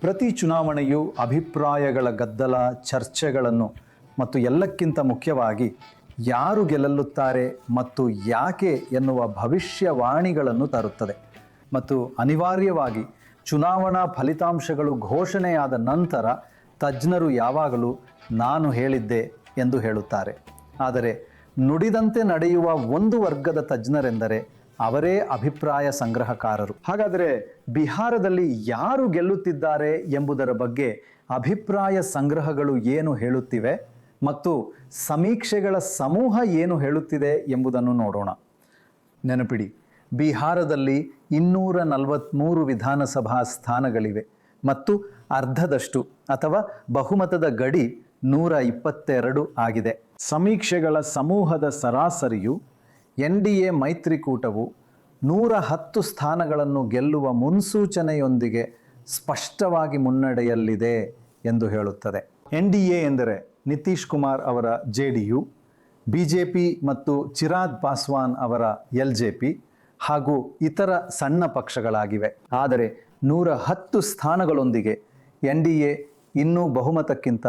ಪ್ರತಿ ಚುನಾವಣೆಯು ಅಭಿಪ್ರಾಯಗಳ ಗದ್ದಲ, ಚರ್ಚೆಗಳನ್ನು ಮತ್ತು ಎಲ್ಲಕ್ಕಿಂತ ಮುಖ್ಯವಾಗಿ ಯಾರು ಗೆಲ್ಲುತ್ತಾರೆ ಮತ್ತು ಯಾಕೆ ಎನ್ನುವ ಭವಿಷ್ಯವಾಣಿಗಳನ್ನು ತರುತ್ತದೆ. ಮತ್ತು ಅನಿವಾರ್ಯವಾಗಿ ಚುನಾವಣಾ ಫಲಿತಾಂಶಗಳು ಘೋಷಣೆಯಾದ ನಂತರ ತಜ್ಞರು ಯಾವಾಗಲೂ ನಾನು ಹೇಳಿದ್ದೆ ಎಂದು ಹೇಳುತ್ತಾರೆ. ಆದರೆ ನುಡಿದಂತೆ ನಡೆಯುವ ಒಂದು ವರ್ಗದ ತಜ್ಞರೆಂದರೆ ಅವರೇ ಅಭಿಪ್ರಾಯ ಸಂಗ್ರಹಕಾರರು. ಹಾಗಾದರೆ ಬಿಹಾರದಲ್ಲಿ ಯಾರು ಗೆಲ್ಲುತ್ತಿದ್ದಾರೆ ಎಂಬುದರ ಬಗ್ಗೆ ಅಭಿಪ್ರಾಯ ಸಂಗ್ರಹಗಳು ಏನು ಹೇಳುತ್ತಿವೆ ಮತ್ತು ಸಮೀಕ್ಷೆಗಳ ಸಮೂಹ ಏನು ಹೇಳುತ್ತಿದೆ ಎಂಬುದನ್ನು ನೋಡೋಣ. ನೆನಪಿಡಿ, ಬಿಹಾರದಲ್ಲಿ ಇನ್ನೂರ ನಲವತ್ತ್ಮೂರು ವಿಧಾನಸಭಾ ಸ್ಥಾನಗಳಿವೆ ಮತ್ತು ಅರ್ಧದಷ್ಟು ಅಥವಾ ಬಹುಮತದ ಗಡಿ ನೂರ ಇಪ್ಪತ್ತೆರಡು ಆಗಿದೆ. ಸಮೀಕ್ಷೆಗಳ ಸಮೂಹದ ಸರಾಸರಿಯು ಎನ್ ಡಿ ಎ ಮೈತ್ರಿಕೂಟವು ನೂರ ಹತ್ತು ಸ್ಥಾನಗಳನ್ನು ಗೆಲ್ಲುವ ಮುನ್ಸೂಚನೆಯೊಂದಿಗೆ ಸ್ಪಷ್ಟವಾಗಿ ಮುನ್ನಡೆಯಲ್ಲಿದೆ ಎಂದು ಹೇಳುತ್ತದೆ. ಎನ್ ಡಿ ಎ ಎಂದರೆ ನಿತೀಶ್ ಕುಮಾರ್ ಅವರ J D U, B J P ಮತ್ತು ಚಿರಾಗ್ ಪಾಸ್ವಾನ್ ಅವರ ಎಲ್ ಜೆ ಪಿ ಹಾಗೂ ಇತರ ಸಣ್ಣ ಪಕ್ಷಗಳಾಗಿವೆ. ಆದರೆ ನೂರ ಹತ್ತು ಸ್ಥಾನಗಳೊಂದಿಗೆ ಎನ್ ಡಿ ಎ ಇನ್ನೂ ಬಹುಮತಕ್ಕಿಂತ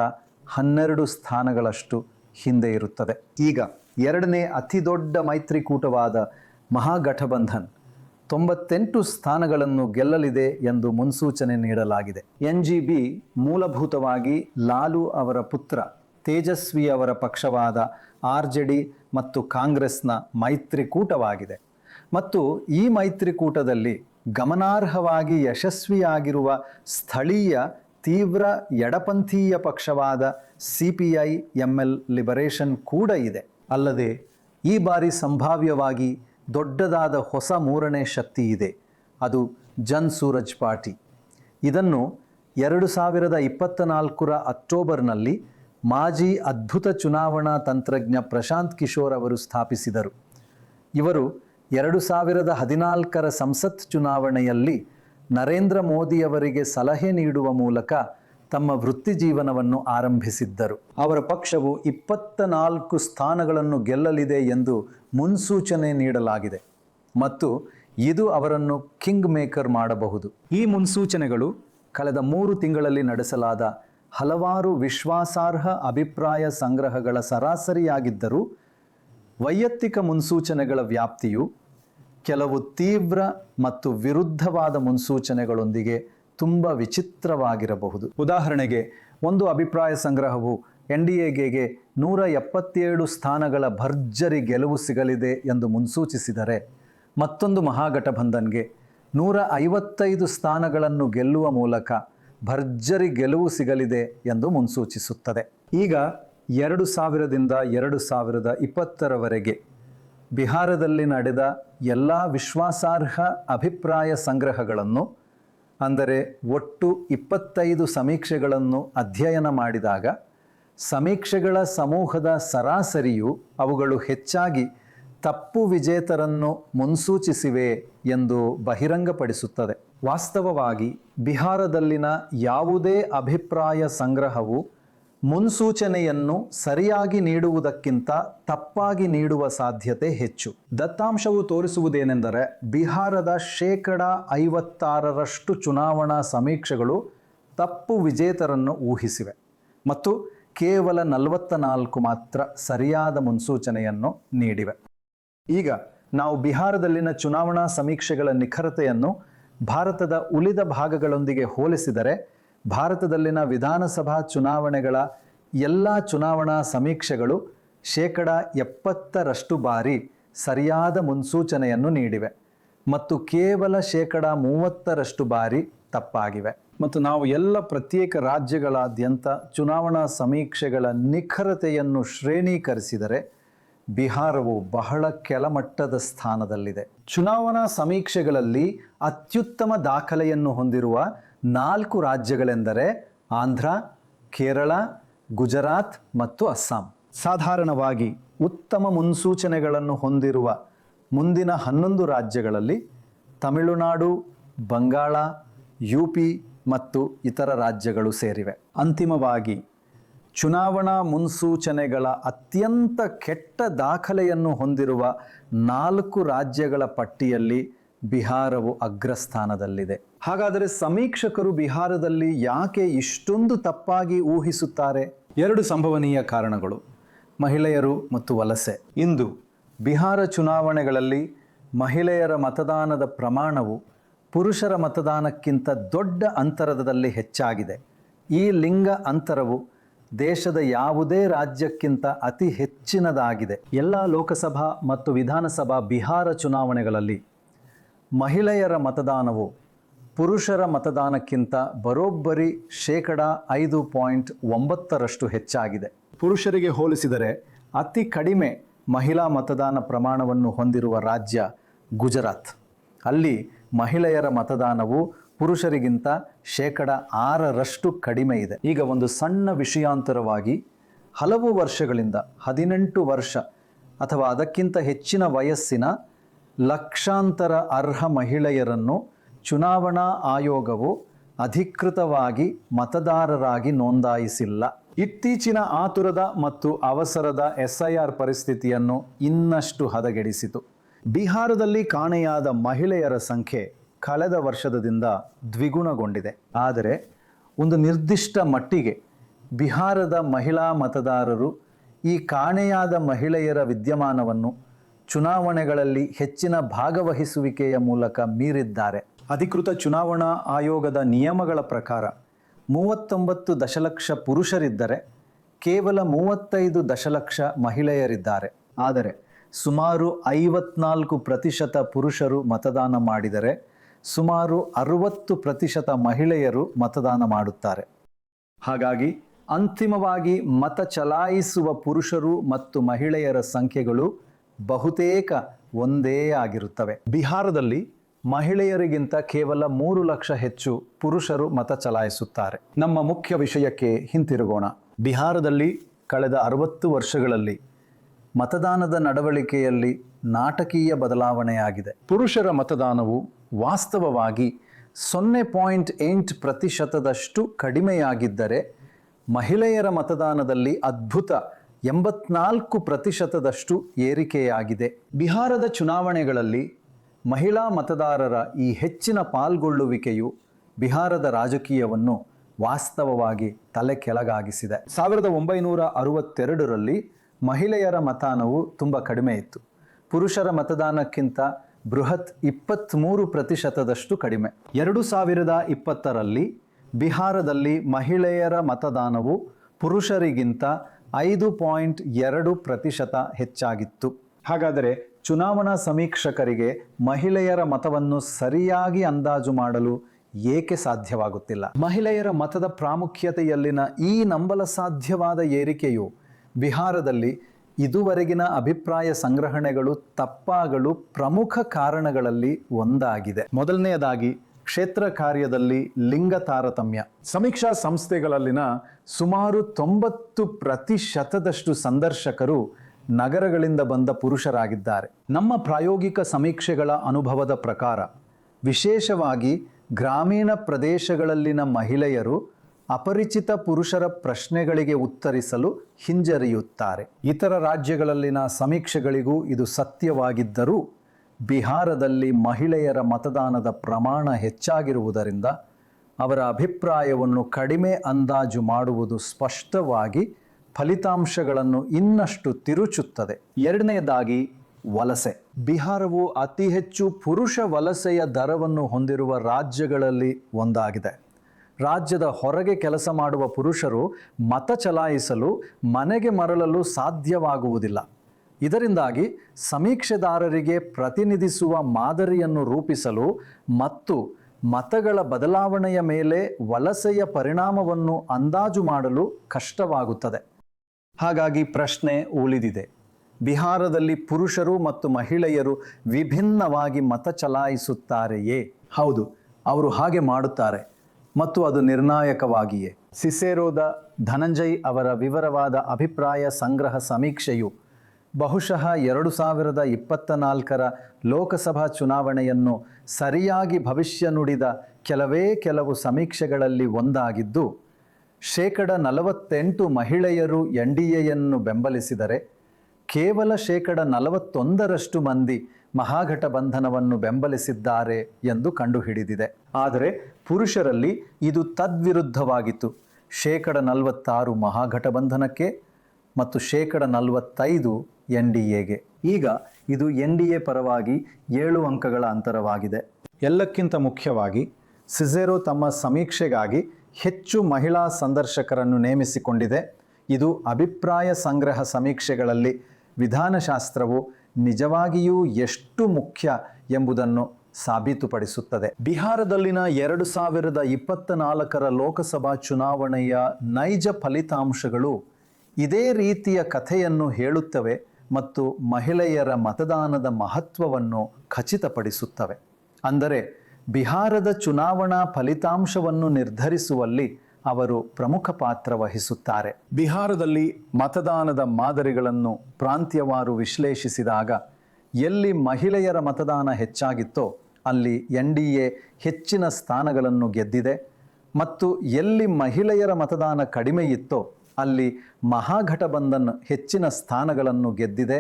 ಹನ್ನೆರಡು ಸ್ಥಾನಗಳಷ್ಟು ಹಿಂದೆ ಇರುತ್ತದೆ. ಈಗ ಎರಡನೇ ಅತಿ ದೊಡ್ಡ ಮೈತ್ರಿಕೂಟವಾದ ಮಹಾಗಠಬಂಧನ್ ತೊಂಬತ್ತೆಂಟು ಸ್ಥಾನಗಳನ್ನು ಗೆಲ್ಲಲಿದೆ ಎಂದು ಮುನ್ಸೂಚನೆ ನೀಡಲಾಗಿದೆ. ಎನ್ ಜಿ ಬಿ ಮೂಲಭೂತವಾಗಿ ಲಾಲು ಅವರ ಪುತ್ರ, ತೇಜಸ್ವಿ ಅವರ ಪಕ್ಷವಾದ ಆರ್ ಜೆ ಡಿ ಮತ್ತು ಕಾಂಗ್ರೆಸ್ನ ಮೈತ್ರಿಕೂಟವಾಗಿದೆ. ಮತ್ತು ಈ ಮೈತ್ರಿಕೂಟದಲ್ಲಿ ಗಮನಾರ್ಹವಾಗಿ ಯಶಸ್ವಿಯಾಗಿರುವ ಸ್ಥಳೀಯ ತೀವ್ರ ಎಡಪಂಥೀಯ ಪಕ್ಷವಾದ C P I M L liberation ಕೂಡ ಇದೆ. ಅಲ್ಲದೆ ಈ ಬಾರಿ ಸಂಭಾವ್ಯವಾಗಿ ದೊಡ್ಡದಾದ ಹೊಸ ಮೂರನೇ ಶಕ್ತಿ ಇದೆ. ಅದು ಜನ್ ಸೂರಜ್ ಪಾರ್ಟಿ ಇದನ್ನು ಎರಡು ಸಾವಿರದ ಇಪ್ಪತ್ತ ನಾಲ್ಕರ ಅಕ್ಟೋಬರ್ನಲ್ಲಿ ಮಾಜಿ ಅದ್ಭುತ ಚುನಾವಣಾ ತಂತ್ರಜ್ಞ ಪ್ರಶಾಂತ್ ಕಿಶೋರ್ ಅವರು ಸ್ಥಾಪಿಸಿದರು. ಇವರು ಎರಡು ಸಾವಿರದ ಹದಿನಾಲ್ಕರ ಸಂಸತ್ ಚುನಾವಣೆಯಲ್ಲಿ ನರೇಂದ್ರ ಮೋದಿಯವರಿಗೆ ಸಲಹೆ ನೀಡುವ ಮೂಲಕ ತಮ್ಮ ವೃತ್ತಿ ಜೀವನವನ್ನು ಆರಂಭಿಸಿದ್ದರು. ಅವರ ಪಕ್ಷವು ಇಪ್ಪತ್ತ ನಾಲ್ಕು ಸ್ಥಾನಗಳನ್ನು ಗೆಲ್ಲಲಿದೆ ಎಂದು ಮುನ್ಸೂಚನೆ ನೀಡಲಾಗಿದೆ. ಮತ್ತು ಇದು ಅವರನ್ನು ಕಿಂಗ್ ಮೇಕರ್ ಮಾಡಬಹುದು. ಈ ಮುನ್ಸೂಚನೆಗಳು ಕಳೆದ ಮೂರು ತಿಂಗಳಲ್ಲಿ ನಡೆಸಲಾದ ಹಲವಾರು ವಿಶ್ವಾಸಾರ್ಹ ಅಭಿಪ್ರಾಯ ಸಂಗ್ರಹಗಳ ಸರಾಸರಿಯಾಗಿದ್ದರೂ, ವೈಯಕ್ತಿಕ ಮುನ್ಸೂಚನೆಗಳ ವ್ಯಾಪ್ತಿಯು ಕೆಲವು ತೀವ್ರ ಮತ್ತು ವಿರುದ್ಧವಾದ ಮುನ್ಸೂಚನೆಗಳೊಂದಿಗೆ ತುಂಬ ವಿಚಿತ್ರವಾಗಿರಬಹುದು. ಉದಾಹರಣೆಗೆ, ಒಂದು ಅಭಿಪ್ರಾಯ ಸಂಗ್ರಹವು ಎನ್ ಡಿ ಎಗೆ ನೂರ ಎಪ್ಪತ್ತೇಳು ಸ್ಥಾನಗಳ ಭರ್ಜರಿ ಗೆಲುವು ಸಿಗಲಿದೆ ಎಂದು ಮುನ್ಸೂಚಿಸಿದರೆ, ಮತ್ತೊಂದು ಮಹಾಗಠಬಂಧನ್ಗೆ ನೂರ ಐವತ್ತೈದು ಸ್ಥಾನಗಳನ್ನು ಗೆಲ್ಲುವ ಮೂಲಕ ಭರ್ಜರಿ ಗೆಲುವು ಸಿಗಲಿದೆ ಎಂದು ಮುನ್ಸೂಚಿಸುತ್ತದೆ. ಈಗ ಎರಡು ಸಾವಿರದಿಂದ ಎರಡು ಸಾವಿರದ ಇಪ್ಪತ್ತರವರೆಗೆ ಬಿಹಾರದಲ್ಲಿ ನಡೆದ ಎಲ್ಲ ವಿಶ್ವಾಸಾರ್ಹ ಅಭಿಪ್ರಾಯ ಸಂಗ್ರಹಗಳನ್ನು ಅಂದರೆ ಒಟ್ಟು ಇಪ್ಪತ್ತೈದು ಸಮೀಕ್ಷೆಗಳನ್ನು ಅಧ್ಯಯನ ಮಾಡಿದಾಗ ಸಮೀಕ್ಷೆಗಳ ಸಮೂಹದ ಸರಾಸರಿಯು ಅವುಗಳು ಹೆಚ್ಚಾಗಿ ತಪ್ಪು ವಿಜೇತರನ್ನು ಮುನ್ಸೂಚಿಸಿವೆ ಎಂದು ಬಹಿರಂಗಪಡಿಸುತ್ತದೆ. ವಾಸ್ತವವಾಗಿ ಬಿಹಾರದಲ್ಲಿನ ಯಾವುದೇ ಅಭಿಪ್ರಾಯ ಸಂಗ್ರಹವು ಮುನ್ಸೂಚನೆಯನ್ನು ಸರಿಯಾಗಿ ನೀಡುವುದಕ್ಕಿಂತ ತಪ್ಪಾಗಿ ನೀಡುವ ಸಾಧ್ಯತೆ ಹೆಚ್ಚು. ದತ್ತಾಂಶವು ತೋರಿಸುವುದೇನೆಂದರೆ ಬಿಹಾರದ ಶೇಕಡ ಐವತ್ತಾರರಷ್ಟು ಚುನಾವಣಾ ಸಮೀಕ್ಷೆಗಳು ತಪ್ಪು ವಿಜೇತರನ್ನು ಊಹಿಸಿವೆ ಮತ್ತು ಕೇವಲ ನಲವತ್ತ ನಾಲ್ಕು ಮಾತ್ರ ಸರಿಯಾದ ಮುನ್ಸೂಚನೆಯನ್ನು ನೀಡಿವೆ. ಈಗ ನಾವು ಬಿಹಾರದಲ್ಲಿನ ಚುನಾವಣಾ ಸಮೀಕ್ಷೆಗಳ ನಿಖರತೆಯನ್ನು ಭಾರತದ ಉಳಿದ ಭಾಗಗಳೊಂದಿಗೆ ಹೋಲಿಸಿದರೆ ಭಾರತದಲ್ಲಿನ ವಿಧಾನಸಭಾ ಚುನಾವಣೆಗಳ ಎಲ್ಲ ಚುನಾವಣಾ ಸಮೀಕ್ಷೆಗಳು ಶೇಕಡ ಎಪ್ಪತ್ತರಷ್ಟು ಬಾರಿ ಸರಿಯಾದ ಮುನ್ಸೂಚನೆಯನ್ನು ನೀಡಿವೆ ಮತ್ತು ಕೇವಲ ಶೇಕಡ ಮೂವತ್ತರಷ್ಟು ಬಾರಿ ತಪ್ಪಾಗಿವೆ. ಮತ್ತು ನಾವು ಎಲ್ಲ ಪ್ರತ್ಯೇಕ ರಾಜ್ಯಗಳಾದ್ಯಂತ ಚುನಾವಣಾ ಸಮೀಕ್ಷೆಗಳ ನಿಖರತೆಯನ್ನು ಶ್ರೇಣೀಕರಿಸಿದರೆ ಬಿಹಾರವು ಬಹಳ ಕೆಳಮಟ್ಟದ ಸ್ಥಾನದಲ್ಲಿದೆ. ಚುನಾವಣಾ ಸಮೀಕ್ಷೆಗಳಲ್ಲಿ ಅತ್ಯುತ್ತಮ ದಾಖಲೆಯನ್ನು ಹೊಂದಿರುವ ನಾಲ್ಕು ರಾಜ್ಯಗಳೆಂದರೆ ಆಂಧ್ರ, ಕೇರಳ, ಗುಜರಾತ್ ಮತ್ತು ಅಸ್ಸಾಂ. ಸಾಧಾರಣವಾಗಿ ಉತ್ತಮ ಮುನ್ಸೂಚನೆಗಳನ್ನು ಹೊಂದಿರುವ ಮುಂದಿನ ಹನ್ನೊಂದು ರಾಜ್ಯಗಳಲ್ಲಿ ತಮಿಳುನಾಡು, ಬಂಗಾಳ ಯು ಪಿ ಮತ್ತು ಇತರ ರಾಜ್ಯಗಳು ಸೇರಿವೆ. ಅಂತಿಮವಾಗಿ, ಚುನಾವಣಾ ಮುನ್ಸೂಚನೆಗಳ ಅತ್ಯಂತ ಕೆಟ್ಟ ದಾಖಲೆಯನ್ನು ಹೊಂದಿರುವ ನಾಲ್ಕು ರಾಜ್ಯಗಳ ಪಟ್ಟಿಯಲ್ಲಿ ಬಿಹಾರವು ಅಗ್ರಸ್ಥಾನದಲ್ಲಿದೆ. ಹಾಗಾದರೆ ಸಮೀಕ್ಷಕರು ಬಿಹಾರದಲ್ಲಿ ಯಾಕೆ ಇಷ್ಟೊಂದು ತಪ್ಪಾಗಿ ಊಹಿಸುತ್ತಾರೆ? ಎರಡು ಸಂಭವನೀಯ ಕಾರಣಗಳು, ಮಹಿಳೆಯರು ಮತ್ತು ವಲಸೆ. ಇಂದು, ಬಿಹಾರ ಚುನಾವಣೆಗಳಲ್ಲಿ ಮಹಿಳೆಯರ ಮತದಾನದ ಪ್ರಮಾಣವು ಪುರುಷರ ಮತದಾನಕ್ಕಿಂತ ದೊಡ್ಡ ಅಂತರದಲ್ಲಿ ಹೆಚ್ಚಾಗಿದೆ. ಈ ಲಿಂಗ ಅಂತರವು ದೇಶದ ಯಾವುದೇ ರಾಜ್ಯಕ್ಕಿಂತ ಅತಿ ಹೆಚ್ಚಿನದಾಗಿದೆ. ಎಲ್ಲ ಲೋಕಸಭಾ ಮತ್ತು ವಿಧಾನಸಭಾ ಬಿಹಾರ ಚುನಾವಣೆಗಳಲ್ಲಿ ಮಹಿಳೆಯರ ಮತದಾನವು ಪುರುಷರ ಮತದಾನಕ್ಕಿಂತ ಬರೋಬ್ಬರಿ ಶೇಕಡ ಐದು ಪಾಯಿಂಟ್ ಒಂಬತ್ತರಷ್ಟು ಹೆಚ್ಚಾಗಿದೆ. ಪುರುಷರಿಗೆ ಹೋಲಿಸಿದರೆ ಅತಿ ಕಡಿಮೆ ಮಹಿಳಾ ಮತದಾನ ಪ್ರಮಾಣವನ್ನು ಹೊಂದಿರುವ ರಾಜ್ಯ ಗುಜರಾತ್. ಅಲ್ಲಿ ಮಹಿಳೆಯರ ಮತದಾನವು ಪುರುಷರಿಗಿಂತ ಶೇಕಡ ಆರರಷ್ಟು ಕಡಿಮೆ ಇದೆ. ಈಗ ಒಂದು ಸಣ್ಣ ವಿಷಯಾಂತರವಾಗಿ, ಹಲವು ವರ್ಷಗಳಿಂದ ಹದಿನೆಂಟು ವರ್ಷ ಅಥವಾ ಅದಕ್ಕಿಂತ ಹೆಚ್ಚಿನ ವಯಸ್ಸಿನ ಲಕ್ಷಾಂತರ ಅರ್ಹ ಮಹಿಳೆಯರನ್ನು ಚುನಾವಣಾ ಆಯೋಗವು ಅಧಿಕೃತವಾಗಿ ಮತದಾರರಾಗಿ ನೋಂದಾಯಿಸಿಲ್ಲ. ಇತ್ತೀಚಿನ ಆತುರದ ಮತ್ತು ಅವಸರದ ಎಸ್ಐಆರ್ ಪರಿಸ್ಥಿತಿಯನ್ನು ಇನ್ನಷ್ಟು ಹದಗೆಡಿಸಿತು. ಬಿಹಾರದಲ್ಲಿ ಕಾಣೆಯಾದ ಮಹಿಳೆಯರ ಸಂಖ್ಯೆ ಕಳೆದ ವರ್ಷದಿಂದ ದ್ವಿಗುಣಗೊಂಡಿದೆ. ಆದರೆ ಒಂದು ನಿರ್ದಿಷ್ಟ ಮಟ್ಟಿಗೆ ಬಿಹಾರದ ಮಹಿಳಾ ಮತದಾರರು ಈ ಕಾಣೆಯಾದ ಮಹಿಳೆಯರ ವಿದ್ಯಮಾನವನ್ನು ಚುನಾವಣೆಗಳಲ್ಲಿ ಹೆಚ್ಚಿನ ಭಾಗವಹಿಸುವಿಕೆಯ ಮೂಲಕ ಮೀರಿದ್ದಾರೆ. ಅಧಿಕೃತ ಚುನಾವಣಾ ಆಯೋಗದ ನಿಯಮಗಳ ಪ್ರಕಾರ ಮೂವತ್ತೊಂಬತ್ತು ದಶಲಕ್ಷ ಪುರುಷರಿದ್ದರೆ ಕೇವಲ ಮೂವತ್ತೈದು ದಶಲಕ್ಷ ಮಹಿಳೆಯರಿದ್ದಾರೆ. ಆದರೆ ಸುಮಾರು ಐವತ್ನಾಲ್ಕು ಪ್ರತಿಶತ ಪುರುಷರು ಮತದಾನ ಮಾಡಿದರೆ ಸುಮಾರು ಅರುವತ್ತು ಪ್ರತಿಶತ ಮಹಿಳೆಯರು ಮತದಾನ ಮಾಡುತ್ತಾರೆ. ಹಾಗಾಗಿ ಅಂತಿಮವಾಗಿ ಮತ ಚಲಾಯಿಸುವ ಪುರುಷರು ಮತ್ತು ಮಹಿಳೆಯರ ಸಂಖ್ಯೆಗಳು ಬಹುತೇಕ ಒಂದೇ ಆಗಿರುತ್ತವೆ. ಬಿಹಾರದಲ್ಲಿ ಮಹಿಳೆಯರಿಗಿಂತ ಕೇವಲ ಮೂರು ಲಕ್ಷ ಹೆಚ್ಚು ಪುರುಷರು ಮತ ಚಲಾಯಿಸುತ್ತಾರೆ. ನಮ್ಮ ಮುಖ್ಯ ವಿಷಯಕ್ಕೆ ಹಿಂತಿರುಗೋಣ. ಬಿಹಾರದಲ್ಲಿ ಕಳೆದ ಅರವತ್ತು ವರ್ಷಗಳಲ್ಲಿ ಮತದಾನದ ನಡವಳಿಕೆಯಲ್ಲಿ ನಾಟಕೀಯ ಬದಲಾವಣೆಯಾಗಿದೆ. ಪುರುಷರ ಮತದಾನವು ವಾಸ್ತವವಾಗಿ ಸೊನ್ನೆ ಪಾಯಿಂಟ್ ಎಂಟು ಪ್ರತಿಶತದಷ್ಟು ಕಡಿಮೆಯಾಗಿದ್ದರೆ ಮಹಿಳೆಯರ ಮತದಾನದಲ್ಲಿ ಅದ್ಭುತ ಎಂಬತ್ನಾಲ್ಕು ಪ್ರತಿಶತದಷ್ಟು ಏರಿಕೆಯಾಗಿದೆ. ಬಿಹಾರದ ಚುನಾವಣೆಗಳಲ್ಲಿ ಮಹಿಳಾ ಮತದಾರರ ಈ ಹೆಚ್ಚಿನ ಪಾಲ್ಗೊಳ್ಳುವಿಕೆಯು ಬಿಹಾರದ ರಾಜಕೀಯವನ್ನು ವಾಸ್ತವವಾಗಿ ತಲೆ ಕೆಳಗಾಗಿಸಿದೆ. ಸಾವಿರದ ಒಂಬೈನೂರ ಅರವತ್ತೆರಡರಲ್ಲಿ ಮಹಿಳೆಯರ ಮತಾನವು ತುಂಬ ಕಡಿಮೆ ಇತ್ತು. ಪುರುಷರ ಮತದಾನಕ್ಕಿಂತ ಬೃಹತ್ ಇಪ್ಪತ್ತ್ಮೂರು ಪ್ರತಿಶತದಷ್ಟು ಕಡಿಮೆ. ಎರಡು ಸಾವಿರದ ಇಪ್ಪತ್ತರಲ್ಲಿ ಬಿಹಾರದಲ್ಲಿ ಮಹಿಳೆಯರ ಮತದಾನವು ಪುರುಷರಿಗಿಂತ ಐದು ಪಾಯಿಂಟ್ ಎರಡು ಪ್ರತಿಶತ ಹೆಚ್ಚಾಗಿತ್ತು. ಹಾಗಾದರೆ ಚುನಾವಣಾ ಸಮೀಕ್ಷಕರಿಗೆ ಮಹಿಳೆಯರ ಮತವನ್ನು ಸರಿಯಾಗಿ ಅಂದಾಜು ಮಾಡಲು ಏಕೆ ಸಾಧ್ಯವಾಗುತ್ತಿಲ್ಲ? ಮಹಿಳೆಯರ ಮತದ ಪ್ರಾಮುಖ್ಯತೆಯಲ್ಲಿನ ಈ ನಂಬಲ ಸಾಧ್ಯವಾದ ಏರಿಕೆಯು ಬಿಹಾರದಲ್ಲಿ ಇದುವರೆಗಿನ ಅಭಿಪ್ರಾಯ ಸಂಗ್ರಹಣೆಗಳು ತಪ್ಪಾಗಲು ಪ್ರಮುಖ ಕಾರಣಗಳಲ್ಲಿ ಒಂದಾಗಿದೆ. ಮೊದಲನೆಯದಾಗಿ ಕ್ಷೇತ್ರ ಕಾರ್ಯದಲ್ಲಿ ಲಿಂಗ ತಾರತಮ್ಯ. ಸಮೀಕ್ಷಾ ಸಂಸ್ಥೆಗಳಲ್ಲಿನ ಸುಮಾರು ತೊಂಬತ್ತು ಪ್ರತಿಶತದಷ್ಟು ಸಂದರ್ಶಕರು ನಗರಗಳಿಂದ ಬಂದ ಪುರುಷರಾಗಿದ್ದಾರೆ. ನಮ್ಮ ಪ್ರಾಯೋಗಿಕ ಸಮೀಕ್ಷೆಗಳ ಅನುಭವದ ಪ್ರಕಾರ, ವಿಶೇಷವಾಗಿ ಗ್ರಾಮೀಣ ಪ್ರದೇಶಗಳಲ್ಲಿನ ಮಹಿಳೆಯರು ಅಪರಿಚಿತ ಪುರುಷರ ಪ್ರಶ್ನೆಗಳಿಗೆ ಉತ್ತರಿಸಲು ಹಿಂಜರಿಯುತ್ತಾರೆ. ಇತರ ರಾಜ್ಯಗಳಲ್ಲಿನ ಸಮೀಕ್ಷೆಗಳಿಗೂ ಇದು ಸತ್ಯವಾಗಿದ್ದರೂ ಬಿಹಾರದಲ್ಲಿ ಮಹಿಳೆಯರ ಮತದಾನದ ಪ್ರಮಾಣ ಹೆಚ್ಚಾಗಿರುವುದರಿಂದ ಅವರ ಅಭಿಪ್ರಾಯವನ್ನು ಕಡಿಮೆ ಅಂದಾಜು ಮಾಡುವುದು ಸ್ಪಷ್ಟವಾಗಿ ಫಲಿತಾಂಶಗಳನ್ನು ಇನ್ನಷ್ಟು ತಿರುಚುತ್ತದೆ. ಎರಡನೆಯದಾಗಿ ವಲಸೆ. ಬಿಹಾರವು ಅತಿ ಹೆಚ್ಚು ಪುರುಷ ವಲಸೆಯ ದರವನ್ನು ಹೊಂದಿರುವ ರಾಜ್ಯಗಳಲ್ಲಿ ಒಂದಾಗಿದೆ. ರಾಜ್ಯದ ಹೊರಗೆ ಕೆಲಸ ಮಾಡುವ ಪುರುಷರು ಮತ ಚಲಾಯಿಸಲು, ಮನೆಗೆ ಮರಳಲು ಸಾಧ್ಯವಾಗುವುದಿಲ್ಲ. ಇದರಿಂದಾಗಿ ಸಮೀಕ್ಷೆದಾರರಿಗೆ ಪ್ರತಿನಿಧಿಸುವ ಮಾದರಿಯನ್ನು ರೂಪಿಸಲು ಮತ್ತು ಮತಗಳ ಬದಲಾವಣೆಯ ಮೇಲೆ ವಲಸೆಯ ಪರಿಣಾಮವನ್ನು ಅಂದಾಜು ಮಾಡಲು ಕಷ್ಟವಾಗುತ್ತದೆ. ಹಾಗಾಗಿ ಪ್ರಶ್ನೆ ಉಳಿದಿದೆ. ಬಿಹಾರದಲ್ಲಿ ಪುರುಷರು ಮತ್ತು ಮಹಿಳೆಯರು ವಿಭಿನ್ನವಾಗಿ ಮತ ಚಲಾಯಿಸುತ್ತಾರೆಯೇ? ಹೌದು, ಅವರು ಹಾಗೆ ಮಾಡುತ್ತಾರೆ ಮತ್ತು ಅದು ನಿರ್ಣಾಯಕವಾಗಿಯೇ. ಸಿಸೇರೋದ ಧನಂಜಯ್ ಅವರ ವಿವರವಾದ ಅಭಿಪ್ರಾಯ ಸಂಗ್ರಹ ಸಮೀಕ್ಷೆಯು ಬಹುಶಃ ಎರಡು ಸಾವಿರದ ಇಪ್ಪತ್ತ ನಾಲ್ಕರ ಲೋಕಸಭಾ ಚುನಾವಣೆಯನ್ನು ಸರಿಯಾಗಿ ಭವಿಷ್ಯ ನುಡಿದ ಕೆಲವೇ ಕೆಲವು ಸಮೀಕ್ಷೆಗಳಲ್ಲಿ ಒಂದಾಗಿದ್ದು, ಶೇಕಡ ನಲವತ್ತೆಂಟು ಮಹಿಳೆಯರು ಎನ್ ಡಿ ಎಯನ್ನು ಬೆಂಬಲಿಸಿದರೆ, ಕೇವಲ ಶೇಕಡ ನಲವತ್ತೊಂದರಷ್ಟು ಮಂದಿ ಮಹಾಘಟಬಂಧನವನ್ನು ಬೆಂಬಲಿಸಿದ್ದಾರೆ ಎಂದು ಕಂಡುಹಿಡಿದಿದೆ. ಆದರೆ ಪುರುಷರಲ್ಲಿ ಇದು ತದ್ವಿರುದ್ಧವಾಗಿತ್ತು. ಶೇಕಡ ನಲವತ್ತಾರು ಮಹಾಘಟಬಂಧನಕ್ಕೆ ಮತ್ತು ಶೇಕಡ ನಲವತ್ತೈದು ಎನ್ ಡಿ ಎಗೆ. ಈಗ ಇದು ಎನ್ ಡಿ ಎ ಪರವಾಗಿ ಏಳು ಅಂಕಗಳ ಅಂತರವಾಗಿದೆ. ಎಲ್ಲಕ್ಕಿಂತ ಮುಖ್ಯವಾಗಿ, ಸಿಸೆರೋ ತಮ್ಮ ಸಮೀಕ್ಷೆಗಾಗಿ ಹೆಚ್ಚು ಮಹಿಳಾ ಸಂದರ್ಶಕರನ್ನು ನೇಮಿಸಿಕೊಂಡಿದೆ. ಇದು ಅಭಿಪ್ರಾಯ ಸಂಗ್ರಹ ಸಮೀಕ್ಷೆಗಳಲ್ಲಿ ವಿಧಾನಶಾಸ್ತ್ರವು ನಿಜವಾಗಿಯೂ ಎಷ್ಟು ಮುಖ್ಯ ಎಂಬುದನ್ನು ಸಾಬೀತುಪಡಿಸುತ್ತದೆ. ಬಿಹಾರದಲ್ಲಿನ ಎರಡು ಸಾವಿರದ ಇಪ್ಪತ್ತ ನಾಲ್ಕರ ಲೋಕಸಭಾ ಚುನಾವಣೆಯ ನೈಜ ಫಲಿತಾಂಶಗಳು ಇದೇ ರೀತಿಯ ಕಥೆಯನ್ನು ಹೇಳುತ್ತವೆ. ಮತ್ತು ಮಹಿಳೆಯರ ಮತದಾನದ ಮಹತ್ವವನ್ನು ಖಚಿತಪಡಿಸುತ್ತವೆ. ಅಂದರೆ ಬಿಹಾರದ ಚುನಾವಣಾ ಫಲಿತಾಂಶವನ್ನು ನಿರ್ಧರಿಸುವಲ್ಲಿ ಅವರು ಪ್ರಮುಖ ಪಾತ್ರ ವಹಿಸುತ್ತಾರೆ. ಬಿಹಾರದಲ್ಲಿ ಮತದಾನದ ಮಾದರಿಗಳನ್ನು ಪ್ರಾಂತ್ಯವಾರು ವಿಶ್ಲೇಷಿಸಿದಾಗ ಎಲ್ಲಿ ಮಹಿಳೆಯರ ಮತದಾನ ಹೆಚ್ಚಾಗಿತ್ತೋ ಅಲ್ಲಿ ಎನ್ ಡಿ ಎ ಹೆಚ್ಚಿನ ಸ್ಥಾನಗಳನ್ನು ಗೆದ್ದಿದೆ ಮತ್ತು ಎಲ್ಲಿ ಮಹಿಳೆಯರ ಮತದಾನ ಕಡಿಮೆ ಇತ್ತೋ ಅಲ್ಲಿ ಮಹಾಘಟಬಂಧನ್ ಹೆಚ್ಚಿನ ಸ್ಥಾನಗಳನ್ನು ಗೆದ್ದಿದೆ.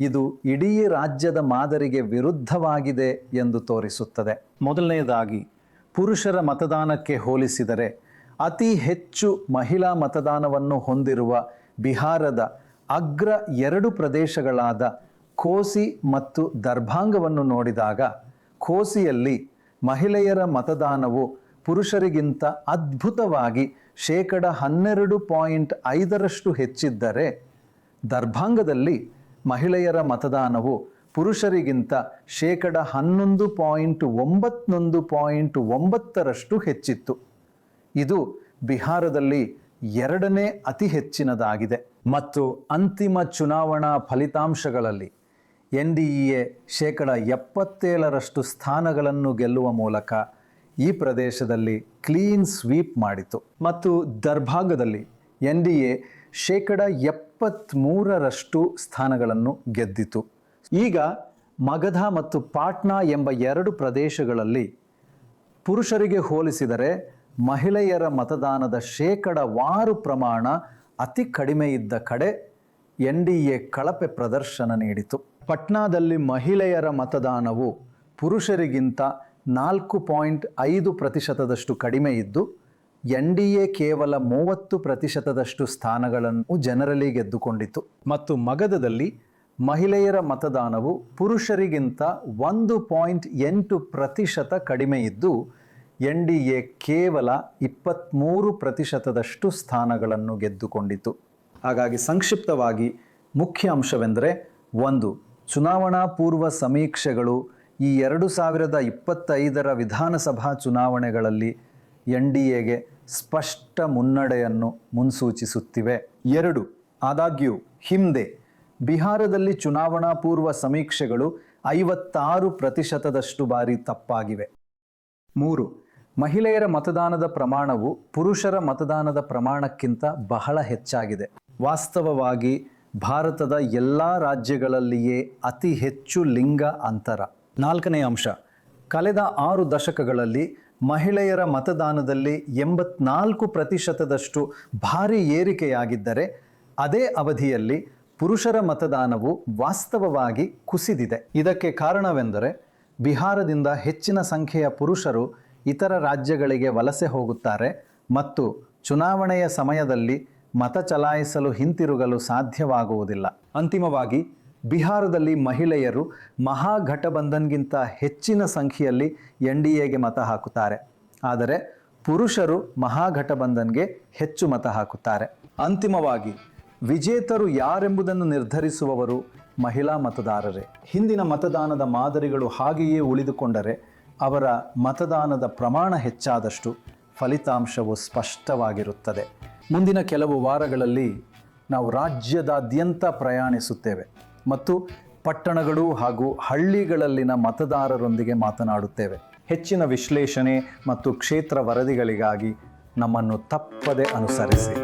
ಇದು ಇಡೀ ರಾಜ್ಯದ ಮಾದರಿಗೆ ವಿರುದ್ಧವಾಗಿದೆ ಎಂದು ತೋರಿಸುತ್ತದೆ. ಮೊದಲನೆಯದಾಗಿ, ಪುರುಷರ ಮತದಾನಕ್ಕೆ ಹೋಲಿಸಿದರೆ ಅತಿ ಹೆಚ್ಚು ಮಹಿಳಾ ಮತದಾನವನ್ನು ಹೊಂದಿರುವ ಬಿಹಾರದ ಅಗ್ರ ಎರಡು ಪ್ರದೇಶಗಳಾದ ಕೋಸಿ ಮತ್ತು ದರ್ಭಾಂಗವನ್ನು ನೋಡಿದಾಗ ಕೋಸಿಯಲ್ಲಿ ಮಹಿಳೆಯರ ಮತದಾನವು ಪುರುಷರಿಗಿಂತ ಅದ್ಭುತವಾಗಿ ಶೇಕಡ ಹನ್ನೆರಡು ಪಾಯಿಂಟ್ ಐದರಷ್ಟು ಹೆಚ್ಚಿದ್ದರೆ ದರ್ಭಾಂಗದಲ್ಲಿ ಮಹಿಳೆಯರ ಮತದಾನವು ಪುರುಷರಿಗಿಂತ ಶೇಕಡ ಹನ್ನೊಂದು ಪಾಯಿಂಟ್ ಒಂಬತ್ತೊಂದು ಪಾಯಿಂಟ್ ಒಂಬತ್ತರಷ್ಟು ಹೆಚ್ಚಿತ್ತು. ಇದು ಬಿಹಾರದಲ್ಲಿ ಎರಡನೇ ಅತಿ ಹೆಚ್ಚಿನದಾಗಿದೆ. ಮತ್ತು ಅಂತಿಮ ಚುನಾವಣಾ ಫಲಿತಾಂಶಗಳಲ್ಲಿ ಎನ್ ಡಿ ಎ ಶೇಕಡ ಎಪ್ಪತ್ತೇಳರಷ್ಟು ಸ್ಥಾನಗಳನ್ನು ಗೆಲ್ಲುವ ಮೂಲಕ ಈ ಪ್ರದೇಶದಲ್ಲಿ ಕ್ಲೀನ್ ಸ್ವೀಪ್ ಮಾಡಿತು ಮತ್ತು ದರ್ಭಾಗದಲ್ಲಿ ಎನ್ ಡಿ ಎ ಶೇಕಡ ಎಪ್ಪತ್ತ್ಮೂರರಷ್ಟು ಸ್ಥಾನಗಳನ್ನು ಗೆದ್ದಿತು. ಈಗ ಮಗಧ ಮತ್ತು ಪಾಟ್ನಾ ಎಂಬ ಎರಡು ಪ್ರದೇಶಗಳಲ್ಲಿ ಪುರುಷರಿಗೆ ಹೋಲಿಸಿದರೆ ಮಹಿಳೆಯರ ಮತದಾನದ ಶೇಕಡವಾರು ಪ್ರಮಾಣ ಅತಿ ಕಡಿಮೆ ಇದ್ದ ಕಡೆ ಎನ್ ಡಿ ಎ ಕಳಪೆ ಪ್ರದರ್ಶನ ನೀಡಿತು. ಪಟ್ನಾದಲ್ಲಿ ಮಹಿಳೆಯರ ಮತದಾನವು ಪುರುಷರಿಗಿಂತ ನಾಲ್ಕು ಪಾಯಿಂಟ್ ಐದು ಪ್ರತಿಶತದಷ್ಟು ಕಡಿಮೆ ಇದ್ದು, ಎನ್ ಡಿ ಎ ಕೇವಲ ಮೂವತ್ತು ಪ್ರತಿಶತದಷ್ಟು ಸ್ಥಾನಗಳನ್ನು ಜನರಲಿ ಗೆದ್ದುಕೊಂಡಿತು ಮತ್ತು ಮಗಧದಲ್ಲಿ ಮಹಿಳೆಯರ ಮತದಾನವು ಪುರುಷರಿಗಿಂತ ಒಂದು ಪಾಯಿಂಟ್ ಎಂಟು ಪ್ರತಿಶತ ಕಡಿಮೆ ಇದ್ದು, ಎನ್ ಡಿ ಎ ಕೇವಲ ಇಪ್ಪತ್ತ್ಮೂರು ಪ್ರತಿಶತದಷ್ಟು ಸ್ಥಾನಗಳನ್ನು ಗೆದ್ದುಕೊಂಡಿತು ಹಾಗಾಗಿ ಸಂಕ್ಷಿಪ್ತವಾಗಿ ಮುಖ್ಯ ಅಂಶವೆಂದರೆ, ಒಂದು, ಚುನಾವಣಾ ಪೂರ್ವ ಸಮೀಕ್ಷೆಗಳು ಈ ಎರಡು ಸಾವಿರದ ಇಪ್ಪತ್ತೈದರ ವಿಧಾನಸಭಾ ಚುನಾವಣೆಗಳಲ್ಲಿ ಎನ್ ಡಿ ಎಗೆ ಸ್ಪಷ್ಟ ಮುನ್ನಡೆಯನ್ನು ಮುನ್ಸೂಚಿಸುತ್ತಿವೆ. ಎರಡು, ಆದಾಗ್ಯೂ, ಹಿಂದೆ ಬಿಹಾರದಲ್ಲಿ ಚುನಾವಣಾ ಪೂರ್ವ ಸಮೀಕ್ಷೆಗಳು ಐವತ್ತಾರು ಪ್ರತಿಶತದಷ್ಟು ಬಾರಿ ತಪ್ಪಾಗಿವೆ. ಮೂರು, ಮಹಿಳೆಯರ ಮತದಾನದ ಪ್ರಮಾಣವು ಪುರುಷರ ಮತದಾನದ ಪ್ರಮಾಣಕ್ಕಿಂತ ಬಹಳ ಹೆಚ್ಚಾಗಿದೆ. ವಾಸ್ತವವಾಗಿ ಭಾರತದ ಎಲ್ಲ ರಾಜ್ಯಗಳಲ್ಲಿಯೇ ಅತಿ ಹೆಚ್ಚು ಲಿಂಗ ಅಂತರ. ನಾಲ್ಕನೇ ಅಂಶ. ಕಳೆದ ಆರು ದಶಕಗಳಲ್ಲಿ ಮಹಿಳೆಯರ ಮತದಾನದಲ್ಲಿ ಎಂಬತ್ನಾಲ್ಕು ಪ್ರತಿಶತದಷ್ಟು ಭಾರಿ ಏರಿಕೆಯಾಗಿದ್ದರೆ, ಅದೇ ಅವಧಿಯಲ್ಲಿ ಪುರುಷರ ಮತದಾನವು ವಾಸ್ತವವಾಗಿ ಕುಸಿದಿದೆ. ಇದಕ್ಕೆ ಕಾರಣವೆಂದರೆ, ಬಿಹಾರದಿಂದ ಹೆಚ್ಚಿನ ಸಂಖ್ಯೆಯ ಪುರುಷರು ಇತರ ರಾಜ್ಯಗಳಿಗೆ ವಲಸೆ ಹೋಗುತ್ತಾರೆ ಮತ್ತು ಚುನಾವಣೆಯ ಸಮಯದಲ್ಲಿ ಮತ ಚಲಾಯಿಸಲು ಹಿಂತಿರುಗಲು ಸಾಧ್ಯವಾಗುವುದಿಲ್ಲ. ಅಂತಿಮವಾಗಿ ಬಿಹಾರದಲ್ಲಿ ಮಹಿಳೆಯರು ಮಹಾಘಟಬಂಧನ್ಗಿಂತ ಹೆಚ್ಚಿನ ಸಂಖ್ಯೆಯಲ್ಲಿ ಎನ್ ಡಿ ಎಗೆ ಮತ ಹಾಕುತ್ತಾರೆ. ಆದರೆ ಪುರುಷರು ಮಹಾಘಟಬಂಧನ್ಗೆ ಹೆಚ್ಚು ಮತ ಹಾಕುತ್ತಾರೆ. ಅಂತಿಮವಾಗಿ, ವಿಜೇತರು ಯಾರೆಂಬುದನ್ನು ನಿರ್ಧರಿಸುವವರು ಮಹಿಳಾ ಮತದಾರರೇ. ಹಿಂದಿನ ಮತದಾನದ ಮಾದರಿಗಳು ಹಾಗೆಯೇ ಉಳಿದುಕೊಂಡರೆ ಅವರ ಮತದಾನದ ಪ್ರಮಾಣ ಹೆಚ್ಚಾದಷ್ಟು ಫಲಿತಾಂಶವು ಸ್ಪಷ್ಟವಾಗಿರುತ್ತದೆ. ಮುಂದಿನ ಕೆಲವು ವಾರಗಳಲ್ಲಿ ನಾವು ರಾಜ್ಯದಾದ್ಯಂತ ಪ್ರಯಾಣಿಸುತ್ತೇವೆ. ಮತ್ತು ಪಟ್ಟಣಗಳು ಹಾಗೂ ಹಳ್ಳಿಗಳಲ್ಲಿನ ಮತದಾರರೊಂದಿಗೆ ಮಾತನಾಡುತ್ತೇವೆ. ಹೆಚ್ಚಿನ ವಿಶ್ಲೇಷಣೆ ಮತ್ತು ಕ್ಷೇತ್ರ ವರದಿಗಳಿಗಾಗಿ ನಮ್ಮನ್ನು ತಪ್ಪದೆ ಅನುಸರಿಸಿ.